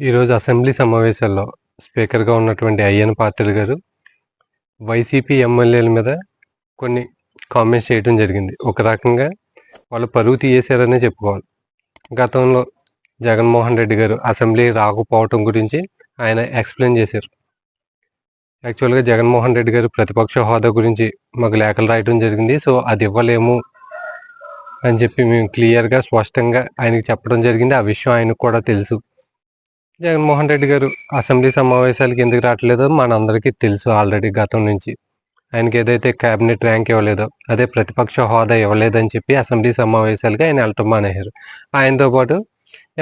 ఈరోజు అసెంబ్లీ సమావేశాల్లో స్పీకర్గా ఉన్నటువంటి అయ్యన్ పాత్రులు గారు వైసీపీ ఎమ్మెల్యేల మీద కొన్ని కామెంట్స్ చేయడం జరిగింది. ఒక రకంగా వాళ్ళు పరువు తీయేశారనే చెప్పుకోవాలి. గతంలో జగన్మోహన్ రెడ్డి గారు అసెంబ్లీ రాకపోవటం గురించి ఆయన ఎక్స్ప్లెయిన్ చేశారు. యాక్చువల్గా జగన్మోహన్ రెడ్డి గారు ప్రతిపక్ష హోదా గురించి మాకు లేఖలు రాయడం జరిగింది. సో అది ఇవ్వలేము అని చెప్పి మేము క్లియర్గా స్పష్టంగా ఆయనకి చెప్పడం జరిగింది. ఆ విషయం ఆయనకు కూడా తెలుసు. జగన్మోహన్ రెడ్డి గారు అసెంబ్లీ సమావేశాలకు ఎందుకు రావట్లేదో మనందరికీ తెలుసు ఆల్రెడీ గతం నుంచి. ఆయనకి ఏదైతే క్యాబినెట్ ర్యాంక్ ఇవ్వలేదో అదే ప్రతిపక్ష హోదా ఇవ్వలేదని చెప్పి అసెంబ్లీ సమావేశాలకి ఆయన వెళ్ళటం మానేశారు. ఆయనతో పాటు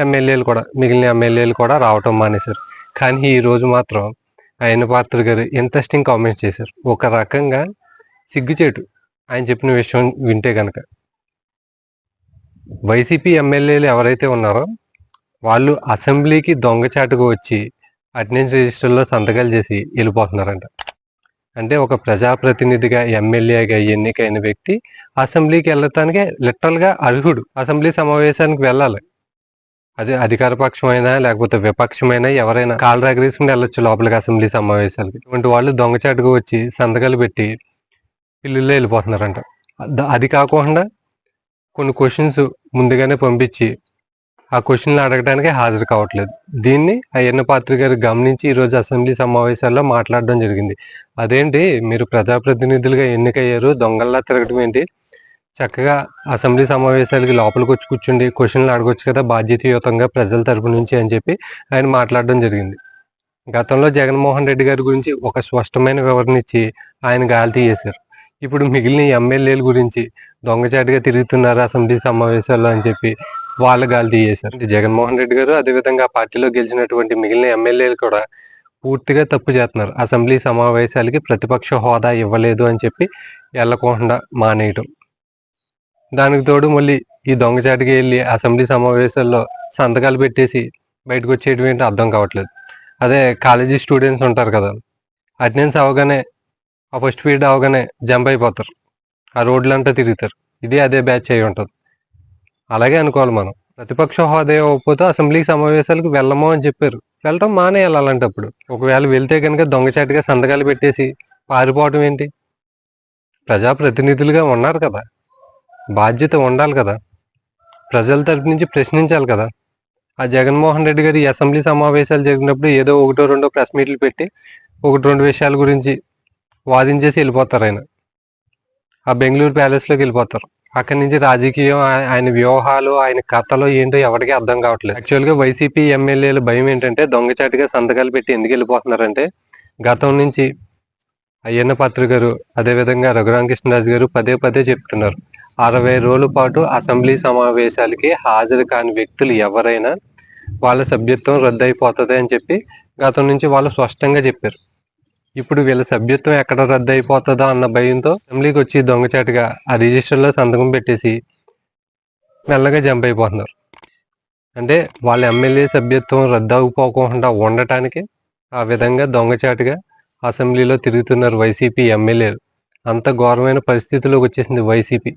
ఎమ్మెల్యేలు కూడా మిగిలిన ఎమ్మెల్యేలు కూడా రావటం మానేశారు. కానీ ఈ రోజు మాత్రం ఆయన పాత్ర గారు ఇంట్రెస్టింగ్ కామెంట్స్ చేశారు. ఒక రకంగా సిగ్గుచేటు. ఆయన చెప్పిన విషయం వింటే కనుక వైసీపీ ఎమ్మెల్యేలు ఎవరైతే ఉన్నారో వాళ్ళు అసెంబ్లీకి దొంగచాటుగా వచ్చి అటెండెన్స్ రిజిస్టర్లో సంతకాలు చేసి వెళ్ళిపోతున్నారంట. అంటే ఒక ప్రజాప్రతినిధిగా ఎమ్మెల్యేగా ఎన్నికైన వ్యక్తి అసెంబ్లీకి వెళ్ళటానికి లిటరల్గా అర్హుడు. అసెంబ్లీ సమావేశానికి వెళ్ళాలి. అది అధికార పక్షమైనా లేకపోతే విపక్షమైనా ఎవరైనా కాలు రగరేసుకుని వెళ్ళొచ్చు లోపలికి అసెంబ్లీ సమావేశాలకి. ఇటువంటి వాళ్ళు దొంగచాటుగా వచ్చి సంతకాలు పెట్టి పిల్లుల్లో వెళ్ళిపోతున్నారంట. అది కాకుండా కొన్ని క్వశ్చన్స్ ముందుగానే పంపించి ఆ క్వశ్చన్లు అడగడానికి హాజరు కావట్లేదు. దీన్ని అయ్యన్న పాత్ర గారు గమనించి ఈరోజు అసెంబ్లీ సమావేశాల్లో మాట్లాడడం జరిగింది. అదేంటి? మీరు ప్రజాప్రతినిధులుగా ఎన్నికయ్యారు. దొంగల్లా తిరగడం ఏంటి? చక్కగా అసెంబ్లీ సమావేశాలకి లోపలికి వచ్చి కూర్చుండి క్వశ్చన్లు అడగొచ్చు కదా బాధ్యతయుతంగా ప్రజల తరపు నుంచి అని చెప్పి ఆయన మాట్లాడడం జరిగింది. గతంలో జగన్మోహన్ రెడ్డి గారి గురించి ఒక స్పష్టమైన వివరణ ఇచ్చి ఆయన గాలి తీయేశారు ఇప్పుడు మిగిలిన ఎమ్మెల్యేల గురించి దొంగచాటుగా తిరుగుతున్నారు అసెంబ్లీ సమావేశాల్లో అని చెప్పి వాళ్ళ గాలి తీయేశారు అంటే జగన్మోహన్ రెడ్డి గారు అదేవిధంగా ఆ పార్టీలో గెలిచినటువంటి మిగిలిన ఎమ్మెల్యేలు కూడా పూర్తిగా తప్పు చేస్తున్నారు. అసెంబ్లీ సమావేశాలకి ప్రతిపక్ష హోదా ఇవ్వలేదు అని చెప్పి వెళ్ళకుండా మానేయటం. దానికి తోడు మళ్ళీ ఈ దొంగచాటుకి వెళ్ళి అసెంబ్లీ సమావేశాల్లో సంతకాలు పెట్టేసి బయటకు వచ్చేయడం ఏంటో అర్థం కావట్లేదు. అదే కాలేజీ స్టూడెంట్స్ ఉంటారు కదా అటెండెన్స్ అవగానే ఆ ఫస్ట్ పీరియడ్ అవగానే జంప్ అయిపోతారు. ఆ రోడ్లంతా తిరుగుతారు. ఇదే అదే బ్యాచ్ అయి ఉంటుంది. అలాగే అనుకోవాలి మనం. ప్రతిపక్ష హోదా ఇవ్వకపోతే అసెంబ్లీ సమావేశాలకు వెళ్ళము అని చెప్పారు. వెళ్ళటం మానేయాలి అలాంటప్పుడు. ఒకవేళ వెళ్తే కనుక దొంగచాటుగా సంతకాలు పెట్టేసి పారిపోవటం ఏంటి? ప్రజాప్రతినిధులుగా ఉన్నారు కదా. బాధ్యత ఉండాలి కదా. ప్రజల తరపు నుంచి ప్రశ్నించాలి కదా. ఆ జగన్మోహన్ రెడ్డి గారి అసెంబ్లీ సమావేశాలు జరిగినప్పుడు ఏదో ఒకటో రెండో ప్రెస్ మీట్లు పెట్టి ఒకటి రెండు విషయాల గురించి వాదించేసి వెళ్ళిపోతారు ఆయన. ఆ బెంగళూరు ప్యాలెస్లోకి వెళ్ళిపోతారు. అక్కడి నుంచి రాజకీయం ఆయన వ్యూహాలు ఆయన కథలు ఏంటో ఎవరికి అర్థం కావట్లేదు. యాక్చువల్గా వైసీపీ ఎమ్మెల్యేల భయం ఏంటంటే దొంగచాటుగా సంతకాలు పెట్టి ఎందుకు వెళ్ళిపోతున్నారంటే గతం నుంచి అయ్యన్న పాత్ర గారు అదేవిధంగా రఘురామకృష్ణరాజు గారు పదే పదే చెప్తున్నారు. అరవై రోజుల పాటు అసెంబ్లీ సమావేశాలకి హాజరు కాని వ్యక్తులు ఎవరైనా వాళ్ళ సభ్యత్వం రద్దు అయిపోతుంది అని చెప్పి గతం నుంచి వాళ్ళు స్పష్టంగా చెప్పారు. ఇప్పుడు వీళ్ళ సభ్యత్వం ఎక్కడ రద్దు అయిపోతుందా అన్న భయంతో అసెంబ్లీకి వచ్చి దొంగచాటుగా ఆ రిజిస్టర్లో సంతకం పెట్టేసి మెల్లగా జంప్ అయిపోతున్నారు. అంటే వాళ్ళ ఎమ్మెల్యే సభ్యత్వం రద్దు అవ్వకపోకుండా ఉండటానికి ఆ విధంగా దొంగచాటుగా అసెంబ్లీలో తిరుగుతున్నారు వైసీపీ ఎమ్మెల్యేలు. అంత ఘోరమైన పరిస్థితిలోకి వచ్చేసింది వైసీపీ.